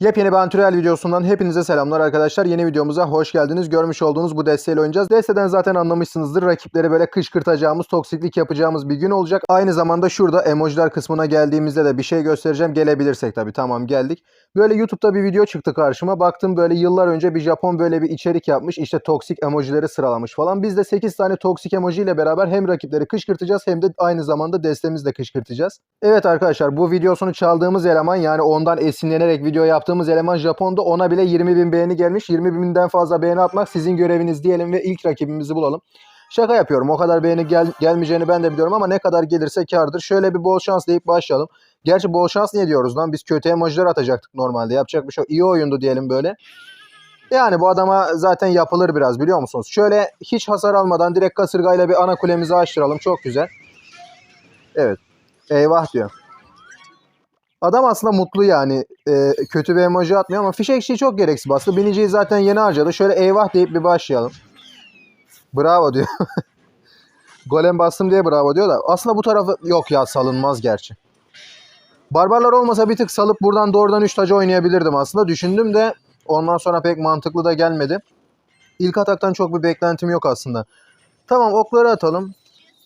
Yepyeni bir antrenör videosundan hepinize selamlar arkadaşlar. Yeni videomuza hoş geldiniz. Görmüş olduğunuz bu desteğiyle oynayacağız. Desteden zaten anlamışsınızdır. Rakipleri böyle kışkırtacağımız, toksiklik yapacağımız bir gün olacak. Aynı zamanda şurada emojiler kısmına geldiğimizde de bir şey göstereceğim. Gelebilirsek tabii. Tamam geldik. Böyle YouTube'da bir video çıktı karşıma. Baktım böyle yıllar önce bir Japon böyle bir içerik yapmış. İşte toksik emojileri sıralamış falan. Biz de 8 tane toksik emoji ile beraber hem rakipleri kışkırtacağız hem de aynı zamanda destemizle de kışkırtacağız. Evet arkadaşlar bu videosunu çaldığımız eleman yani ondan esinlenerek video yaptığımız eleman Japon'da ona bile 20 bin beğeni gelmiş. 20 binden fazla beğeni atmak sizin göreviniz diyelim ve ilk rakibimizi bulalım. Şaka yapıyorum. O kadar beğeni gel gelmeyeceğini ben de biliyorum ama ne kadar gelirse kardır. Şöyle bir bol şans deyip başlayalım. Gerçi bol şans niye diyoruz lan? Biz kötü emojiler atacaktık normalde. Yapacak bir şey yok. İyi oyundu diyelim böyle. Yani bu adama zaten yapılır biraz biliyor musunuz? Şöyle hiç hasar almadan direkt kasırgayla bir ana kulemizi açtıralım. Çok güzel. Evet. Eyvah diyor. Adam aslında mutlu yani. Ee, kötü bir emoji atmıyor ama fişek işi çok gereksiz bastı. Biniciyi zaten yeni harcadı. Şöyle eyvah deyip bir başlayalım. Bravo diyor. Golem bastım diye bravo diyor da. Aslında bu tarafı yok ya salınmaz gerçi. Barbarlar olmasa bir tık salıp buradan doğrudan 3 tacı oynayabilirdim aslında. Düşündüm de ondan sonra pek mantıklı da gelmedi. İlk ataktan çok bir beklentim yok aslında. Tamam okları atalım.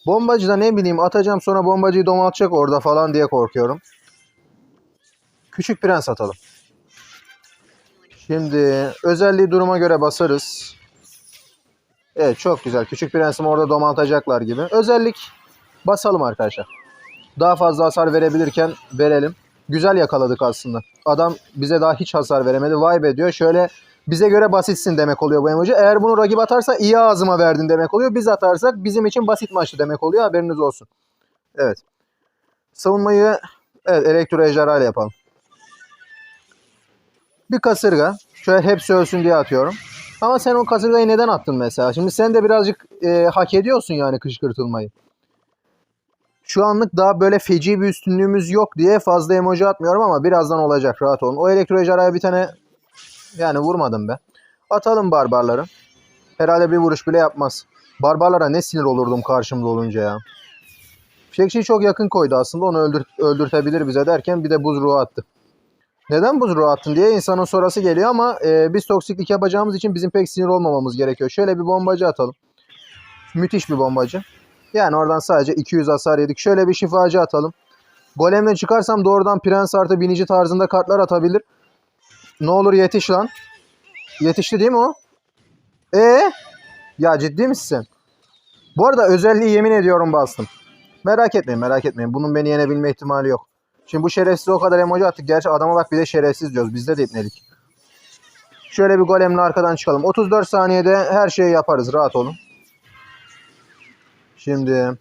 Bombacı da ne bileyim atacağım sonra bombacıyı domaltacak orada falan diye korkuyorum. Küçük prens atalım. Şimdi özelliği duruma göre basarız. Evet çok güzel. Küçük prensim orada domaltacaklar gibi. Özellik basalım arkadaşlar. Daha fazla hasar verebilirken verelim. Güzel yakaladık aslında. Adam bize daha hiç hasar veremedi. Vay be diyor. Şöyle bize göre basitsin demek oluyor bu emoji. Eğer bunu rakip atarsa iyi ağzıma verdin demek oluyor. Biz atarsak bizim için basit maçtı demek oluyor. Haberiniz olsun. Evet. Savunmayı evet elektro ejderha ile yapalım. Bir kasırga. Şöyle hepsi ölsün diye atıyorum. Ama sen o kasırgayı neden attın mesela? Şimdi sen de birazcık e, hak ediyorsun yani kışkırtılmayı. Şu anlık daha böyle feci bir üstünlüğümüz yok diye fazla emoji atmıyorum ama birazdan olacak rahat olun. O elektro ejderhaya bir tane yani vurmadım be. Atalım barbarları. Herhalde bir vuruş bile yapmaz. Barbarlara ne sinir olurdum karşımda olunca ya. Fişekçiyi çok yakın koydu aslında onu öldür öldürtebilir bize derken bir de buz ruhu attı. Neden buz ruhu attın diye insanın sorası geliyor ama e, biz toksiklik yapacağımız için bizim pek sinir olmamamız gerekiyor. Şöyle bir bombacı atalım. Müthiş bir bombacı. Yani oradan sadece 200 hasar yedik. Şöyle bir şifacı atalım. Golemle çıkarsam doğrudan prens artı binici tarzında kartlar atabilir. Ne olur yetiş lan. Yetişti değil mi o? E Ya ciddi misin? Bu arada özelliği yemin ediyorum bastım. Merak etmeyin merak etmeyin. Bunun beni yenebilme ihtimali yok. Şimdi bu şerefsiz o kadar emoji attık. Gerçi adama bak bir de şerefsiz diyoruz. Bizde de ipnedik. Şöyle bir golemle arkadan çıkalım. 34 saniyede her şeyi yaparız. Rahat olun. Şimdi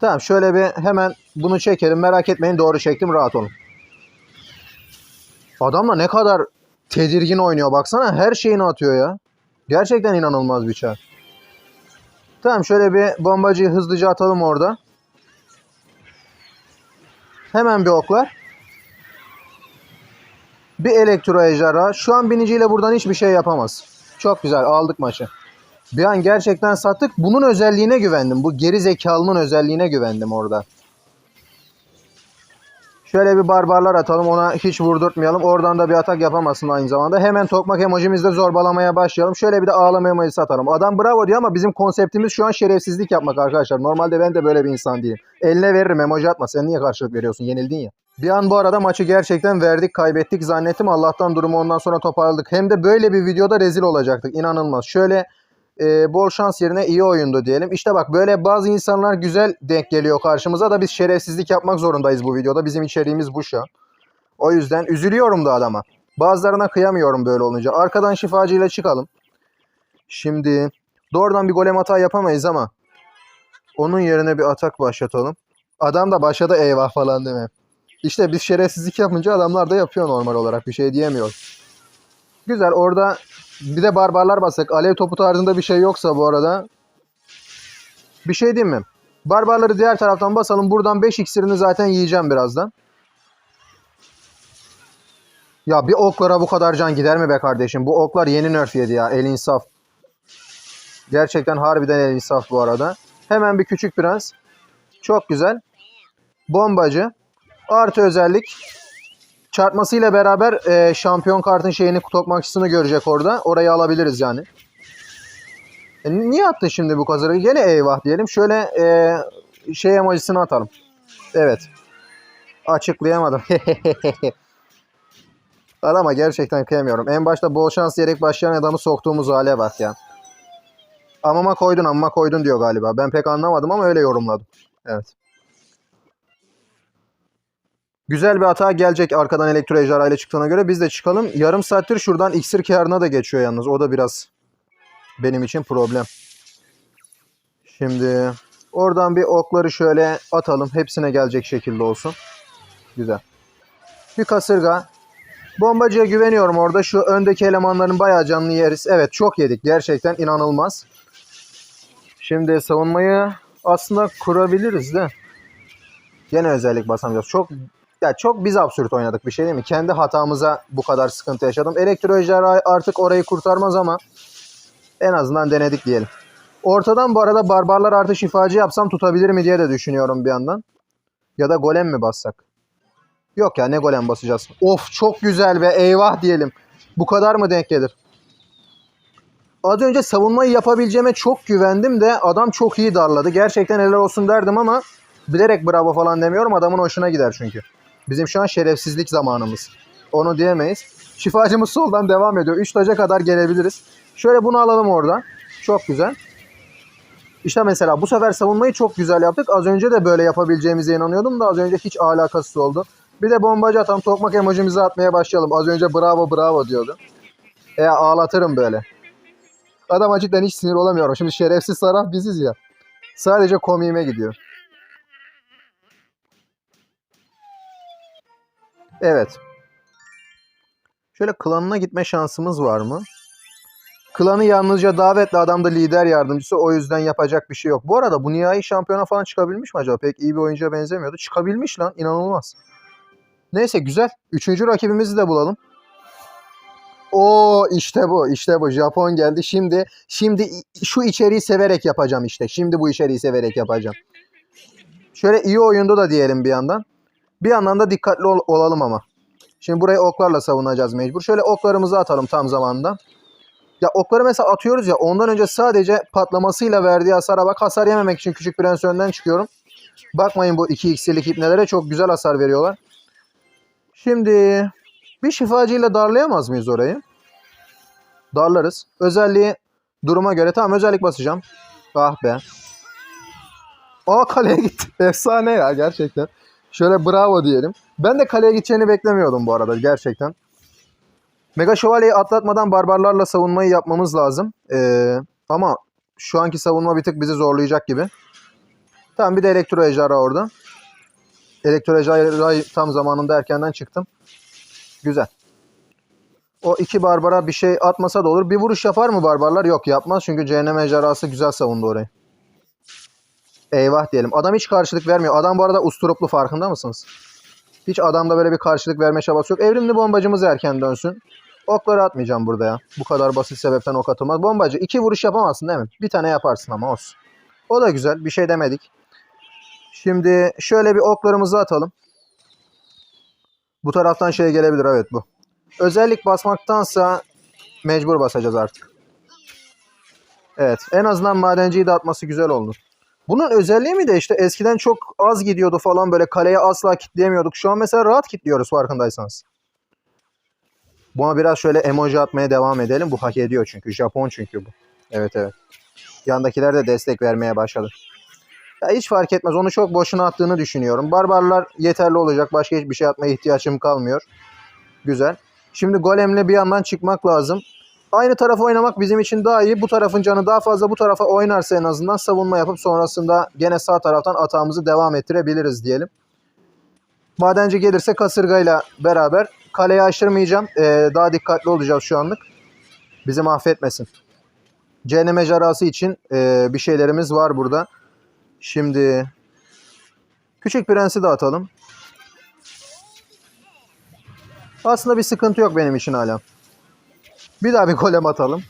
Tamam şöyle bir hemen bunu çekelim. Merak etmeyin doğru çektim. Rahat olun. Adamla ne kadar tedirgin oynuyor. Baksana her şeyini atıyor ya. Gerçekten inanılmaz bir çar. Tamam şöyle bir bombacıyı hızlıca atalım orada. Hemen bir oklar. Bir elektro ejderha. Şu an biniciyle buradan hiçbir şey yapamaz. Çok güzel aldık maçı. Bir an gerçekten sattık. Bunun özelliğine güvendim. Bu geri zekalının özelliğine güvendim orada. Şöyle bir barbarlar atalım. Ona hiç vurdurtmayalım. Oradan da bir atak yapamasın aynı zamanda. Hemen tokmak emojimizde zorbalamaya başlayalım. Şöyle bir de ağlama emojisi atalım. Adam bravo diyor ama bizim konseptimiz şu an şerefsizlik yapmak arkadaşlar. Normalde ben de böyle bir insan değilim. Eline veririm emoji atma. Sen niye karşılık veriyorsun? Yenildin ya. Bir an bu arada maçı gerçekten verdik, kaybettik zannettim. Allah'tan durumu ondan sonra toparladık. Hem de böyle bir videoda rezil olacaktık. İnanılmaz. Şöyle e, bol şans yerine iyi oyundu diyelim. İşte bak böyle bazı insanlar güzel denk geliyor karşımıza da biz şerefsizlik yapmak zorundayız bu videoda. Bizim içeriğimiz bu şu. O yüzden üzülüyorum da adama. Bazılarına kıyamıyorum böyle olunca. Arkadan şifacıyla çıkalım. Şimdi doğrudan bir golem hata yapamayız ama onun yerine bir atak başlatalım. Adam da başladı eyvah falan deme. İşte biz şerefsizlik yapınca adamlar da yapıyor normal olarak. Bir şey diyemiyor. Güzel orada bir de barbarlar bassak. Alev topu tarzında bir şey yoksa bu arada. Bir şey diyeyim mi? Barbarları diğer taraftan basalım. Buradan 5 iksirini zaten yiyeceğim birazdan. Ya bir oklara bu kadar can gider mi be kardeşim? Bu oklar yeni nerf yedi ya. El insaf. Gerçekten harbiden el insaf bu arada. Hemen bir küçük prens. Çok güzel. Bombacı. Artı özellik. Çarpmasıyla beraber e, şampiyon kartın şeyini tokmakçısını görecek orada. Orayı alabiliriz yani. E, niye attın şimdi bu kazarı? Gene eyvah diyelim. Şöyle e, şey emojisini atalım. Evet. Açıklayamadım. Adama gerçekten kıyamıyorum. En başta bol şans diyerek başlayan adamı soktuğumuz hale bak ya. Amama koydun amma koydun diyor galiba. Ben pek anlamadım ama öyle yorumladım. Evet. Güzel bir hata gelecek arkadan elektro ejderha ile çıktığına göre. Biz de çıkalım. Yarım saattir şuradan iksir kârına da geçiyor yalnız. O da biraz benim için problem. Şimdi oradan bir okları şöyle atalım. Hepsine gelecek şekilde olsun. Güzel. Bir kasırga. Bombacıya güveniyorum orada. Şu öndeki elemanların bayağı canını yeriz. Evet çok yedik. Gerçekten inanılmaz. Şimdi savunmayı aslında kurabiliriz de. Gene özellik basamayacağız. Çok ya çok biz absürt oynadık bir şey değil mi? Kendi hatamıza bu kadar sıkıntı yaşadım. Elektro ejderha artık orayı kurtarmaz ama en azından denedik diyelim. Ortadan bu arada barbarlar artı şifacı yapsam tutabilir mi diye de düşünüyorum bir yandan. Ya da golem mi bassak? Yok ya ne golem basacağız. Of çok güzel be eyvah diyelim. Bu kadar mı denk gelir? Az önce savunmayı yapabileceğime çok güvendim de adam çok iyi darladı. Gerçekten helal olsun derdim ama bilerek bravo falan demiyorum. Adamın hoşuna gider çünkü. Bizim şu an şerefsizlik zamanımız. Onu diyemeyiz. Şifacımız soldan devam ediyor. 3 taca kadar gelebiliriz. Şöyle bunu alalım oradan. Çok güzel. İşte mesela bu sefer savunmayı çok güzel yaptık. Az önce de böyle yapabileceğimize inanıyordum da az önce hiç alakasız oldu. Bir de bombacı atalım. Tokmak emojimizi atmaya başlayalım. Az önce bravo bravo diyordu. E ağlatırım böyle. Adam cidden hiç sinir olamıyorum. Şimdi şerefsiz taraf biziz ya. Sadece komiğime gidiyor. Evet. Şöyle klanına gitme şansımız var mı? Klanı yalnızca davetli adam da lider yardımcısı. O yüzden yapacak bir şey yok. Bu arada bu nihai şampiyona falan çıkabilmiş mi acaba? Pek iyi bir oyuncuya benzemiyordu. Çıkabilmiş lan. inanılmaz. Neyse güzel. Üçüncü rakibimizi de bulalım. O işte bu. işte bu. Japon geldi. Şimdi şimdi şu içeriği severek yapacağım işte. Şimdi bu içeriği severek yapacağım. Şöyle iyi oyunda da diyelim bir yandan. Bir yandan da dikkatli ol- olalım ama. Şimdi burayı oklarla savunacağız mecbur. Şöyle oklarımızı atalım tam zamanında. Ya okları mesela atıyoruz ya ondan önce sadece patlamasıyla verdiği hasara bak. Hasar yememek için küçük prens önden çıkıyorum. Bakmayın bu 2 x'lik ipnelere çok güzel hasar veriyorlar. Şimdi bir şifacıyla darlayamaz mıyız orayı? Darlarız. Özelliği duruma göre tamam özellik basacağım. Ah be. Aa kaleye gitti. Efsane ya gerçekten. Şöyle bravo diyelim. Ben de kaleye gideceğini beklemiyordum bu arada gerçekten. Mega Şövalye'yi atlatmadan barbarlarla savunmayı yapmamız lazım. Ee, ama şu anki savunma bir tık bizi zorlayacak gibi. Tamam bir de elektro ejderha orada. Elektro ejderhayı tam zamanında erkenden çıktım. Güzel. O iki barbara bir şey atmasa da olur. Bir vuruş yapar mı barbarlar? Yok yapmaz çünkü cehennem ejderhası güzel savundu orayı. Eyvah diyelim. Adam hiç karşılık vermiyor. Adam bu arada usturuplu farkında mısınız? Hiç adamda böyle bir karşılık verme çabası yok. Evrimli bombacımız erken dönsün. Okları atmayacağım burada ya. Bu kadar basit sebepten ok atılmaz. Bombacı iki vuruş yapamazsın değil mi? Bir tane yaparsın ama olsun. O da güzel. Bir şey demedik. Şimdi şöyle bir oklarımızı atalım. Bu taraftan şey gelebilir evet bu. Özellik basmaktansa mecbur basacağız artık. Evet en azından madenciyi de atması güzel oldu. Bunun özelliği mi de işte eskiden çok az gidiyordu falan böyle kaleye asla kitleyemiyorduk. Şu an mesela rahat kitliyoruz farkındaysanız. Buna biraz şöyle emoji atmaya devam edelim. Bu hak ediyor çünkü. Japon çünkü bu. Evet evet. Yandakiler de destek vermeye başladı. Ya hiç fark etmez. Onu çok boşuna attığını düşünüyorum. Barbarlar yeterli olacak. Başka hiçbir şey atmaya ihtiyacım kalmıyor. Güzel. Şimdi golemle bir yandan çıkmak lazım. Aynı tarafa oynamak bizim için daha iyi. Bu tarafın canı daha fazla bu tarafa oynarsa en azından savunma yapıp sonrasında gene sağ taraftan atağımızı devam ettirebiliriz diyelim. Madenci gelirse kasırgayla beraber kaleyi aşırmayacağım. Ee, daha dikkatli olacağız şu anlık. Bizi mahvetmesin. Cehennem ejderhası için e, bir şeylerimiz var burada. Şimdi küçük prensi de atalım. Aslında bir sıkıntı yok benim için hala. Bir daha bir golem atalım.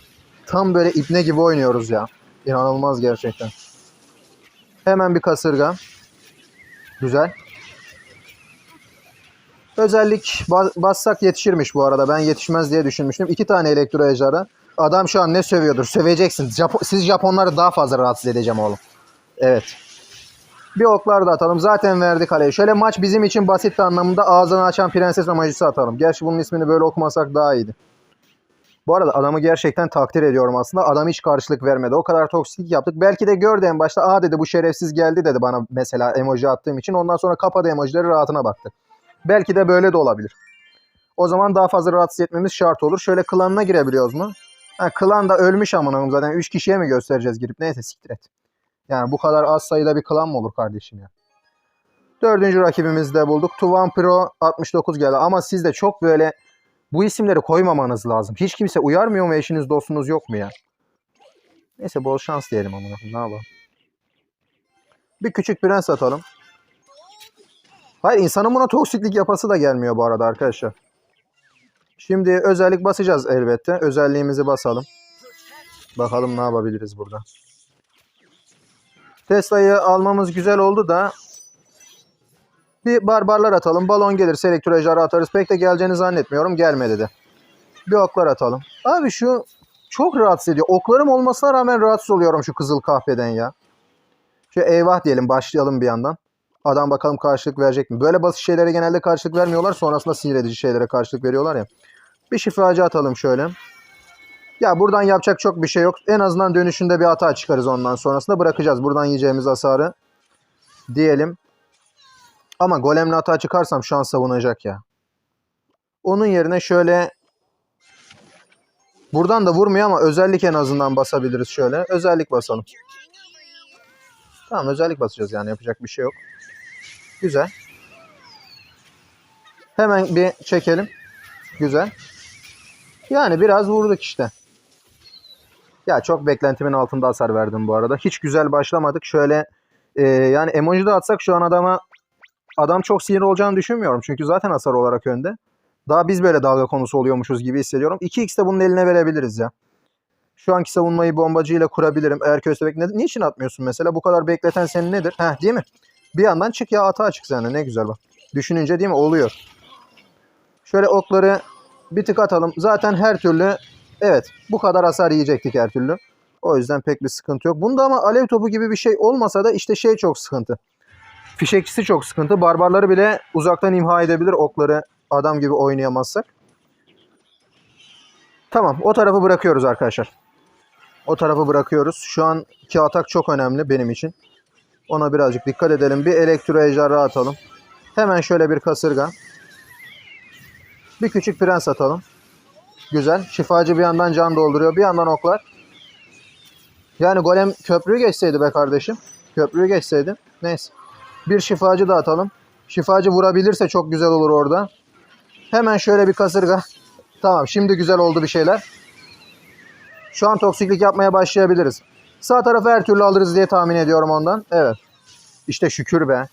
Tam böyle ipne gibi oynuyoruz ya. İnanılmaz gerçekten. Hemen bir kasırga. Güzel. Özellik ba- bassak yetişirmiş bu arada. Ben yetişmez diye düşünmüştüm. İki tane elektro ejderha. Adam şu an ne sövüyordur? Söveceksin. Japo- Siz Japonları daha fazla rahatsız edeceğim oğlum. Evet. Bir oklar da atalım. Zaten verdik kaleye. Şöyle maç bizim için basit anlamında ağzını açan prenses amacısı atalım. Gerçi bunun ismini böyle okumasak daha iyiydi. Bu arada adamı gerçekten takdir ediyorum aslında. Adam hiç karşılık vermedi. O kadar toksiklik yaptık. Belki de gördü en başta. Aa dedi bu şerefsiz geldi dedi bana mesela emoji attığım için. Ondan sonra kapadı emojileri rahatına baktı. Belki de böyle de olabilir. O zaman daha fazla rahatsız etmemiz şart olur. Şöyle klanına girebiliyoruz mu? Ha, klan da ölmüş amına koyayım zaten. 3 kişiye mi göstereceğiz girip? Neyse siktir et. Yani bu kadar az sayıda bir klan mı olur kardeşim ya? Dördüncü rakibimizi de bulduk. Tuvan Pro 69 geldi. Ama siz de çok böyle bu isimleri koymamanız lazım. Hiç kimse uyarmıyor mu eşiniz dostunuz yok mu ya? Neyse bol şans diyelim koyayım. Ne yapalım? Bir küçük prens atalım. Hayır insanın buna toksiklik yapası da gelmiyor bu arada arkadaşlar. Şimdi özellik basacağız elbette. Özelliğimizi basalım. Bakalım ne yapabiliriz burada. Tesla'yı almamız güzel oldu da bir barbarlar atalım. Balon gelirse elektrojara atarız. Pek de geleceğini zannetmiyorum. Gelmedi de. Bir oklar atalım. Abi şu çok rahatsız ediyor. Oklarım olmasına rağmen rahatsız oluyorum şu kızıl kahveden ya. Şu eyvah diyelim başlayalım bir yandan. Adam bakalım karşılık verecek mi? Böyle basit şeylere genelde karşılık vermiyorlar. Sonrasında sinir edici şeylere karşılık veriyorlar ya. Bir şifacı atalım şöyle. Ya buradan yapacak çok bir şey yok. En azından dönüşünde bir hata çıkarız ondan sonrasında. Bırakacağız buradan yiyeceğimiz hasarı. Diyelim. Ama golemle hata çıkarsam şu an savunacak ya. Onun yerine şöyle buradan da vurmuyor ama özellik en azından basabiliriz şöyle. Özellik basalım. Tamam özellik basacağız yani yapacak bir şey yok. Güzel. Hemen bir çekelim. Güzel. Yani biraz vurduk işte. Ya çok beklentimin altında hasar verdim bu arada. Hiç güzel başlamadık. Şöyle e, yani emoji de atsak şu an adama adam çok sinir olacağını düşünmüyorum. Çünkü zaten hasar olarak önde. Daha biz böyle dalga konusu oluyormuşuz gibi hissediyorum. 2x de bunun eline verebiliriz ya. Şu anki savunmayı bombacıyla kurabilirim. Eğer köstebek ne, niçin atmıyorsun mesela? Bu kadar bekleten senin nedir? Heh değil mi? Bir yandan çık ya ata çık sen de ne güzel bak. Düşününce değil mi? Oluyor. Şöyle okları bir tık atalım. Zaten her türlü evet bu kadar hasar yiyecektik her türlü. O yüzden pek bir sıkıntı yok. Bunda ama alev topu gibi bir şey olmasa da işte şey çok sıkıntı. Fişekçisi çok sıkıntı. Barbarları bile uzaktan imha edebilir okları adam gibi oynayamazsak. Tamam o tarafı bırakıyoruz arkadaşlar. O tarafı bırakıyoruz. Şu an iki atak çok önemli benim için. Ona birazcık dikkat edelim. Bir elektro ejderha atalım. Hemen şöyle bir kasırga. Bir küçük prens atalım. Güzel. Şifacı bir yandan can dolduruyor. Bir yandan oklar. Yani golem köprüyü geçseydi be kardeşim. Köprüyü geçseydi. Neyse. Bir şifacı da atalım. Şifacı vurabilirse çok güzel olur orada. Hemen şöyle bir kasırga. Tamam şimdi güzel oldu bir şeyler. Şu an toksiklik yapmaya başlayabiliriz. Sağ tarafı her türlü alırız diye tahmin ediyorum ondan. Evet. İşte şükür be.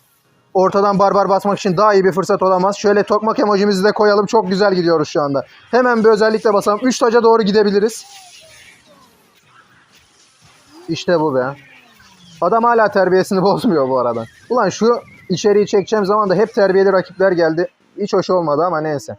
Ortadan barbar basmak için daha iyi bir fırsat olamaz. Şöyle tokmak emojimizi de koyalım. Çok güzel gidiyoruz şu anda. Hemen bir özellikle basalım. 3 taca doğru gidebiliriz. İşte bu be. Adam hala terbiyesini bozmuyor bu arada. Ulan şu içeriği çekeceğim zaman da hep terbiyeli rakipler geldi. Hiç hoş olmadı ama neyse.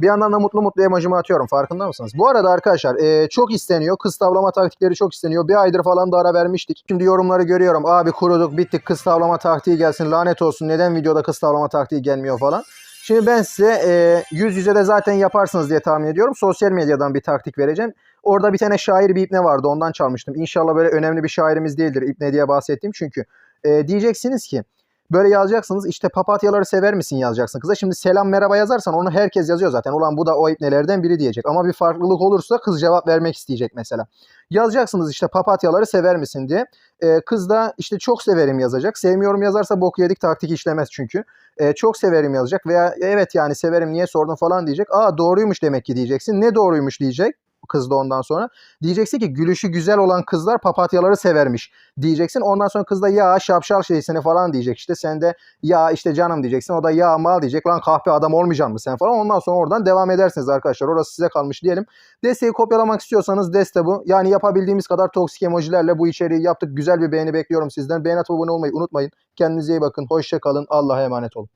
Bir yandan da mutlu mutlu emojimi atıyorum. Farkında mısınız? Bu arada arkadaşlar e, çok isteniyor. Kız tavlama taktikleri çok isteniyor. Bir aydır falan da ara vermiştik. Şimdi yorumları görüyorum. Abi kuruduk bittik kız tavlama taktiği gelsin. Lanet olsun. Neden videoda kız tavlama taktiği gelmiyor falan. Şimdi ben size e, yüz yüze de zaten yaparsınız diye tahmin ediyorum. Sosyal medyadan bir taktik vereceğim. Orada bir tane şair bir ipne vardı. Ondan çalmıştım. İnşallah böyle önemli bir şairimiz değildir. İpne diye bahsettiğim çünkü. E, diyeceksiniz ki Böyle yazacaksınız işte papatyaları sever misin yazacaksın kıza. Şimdi selam merhaba yazarsan onu herkes yazıyor zaten. Ulan bu da o ipnelerden biri diyecek. Ama bir farklılık olursa kız cevap vermek isteyecek mesela. Yazacaksınız işte papatyaları sever misin diye. Ee, kız da işte çok severim yazacak. Sevmiyorum yazarsa bok yedik taktik işlemez çünkü. Ee, çok severim yazacak veya evet yani severim niye sordun falan diyecek. Aa doğruymuş demek ki diyeceksin. Ne doğruymuş diyecek kız da ondan sonra. Diyeceksin ki gülüşü güzel olan kızlar papatyaları severmiş diyeceksin. Ondan sonra kız da ya şapşal şeysini falan diyecek işte. Sen de ya işte canım diyeceksin. O da ya mal diyecek. Lan kahpe adam olmayacaksın mı sen falan. Ondan sonra oradan devam edersiniz arkadaşlar. Orası size kalmış diyelim. Desteği kopyalamak istiyorsanız deste bu. Yani yapabildiğimiz kadar toksik emojilerle bu içeriği yaptık. Güzel bir beğeni bekliyorum sizden. Beğen atıp abone olmayı unutmayın. Kendinize iyi bakın. Hoşça kalın. Allah'a emanet olun.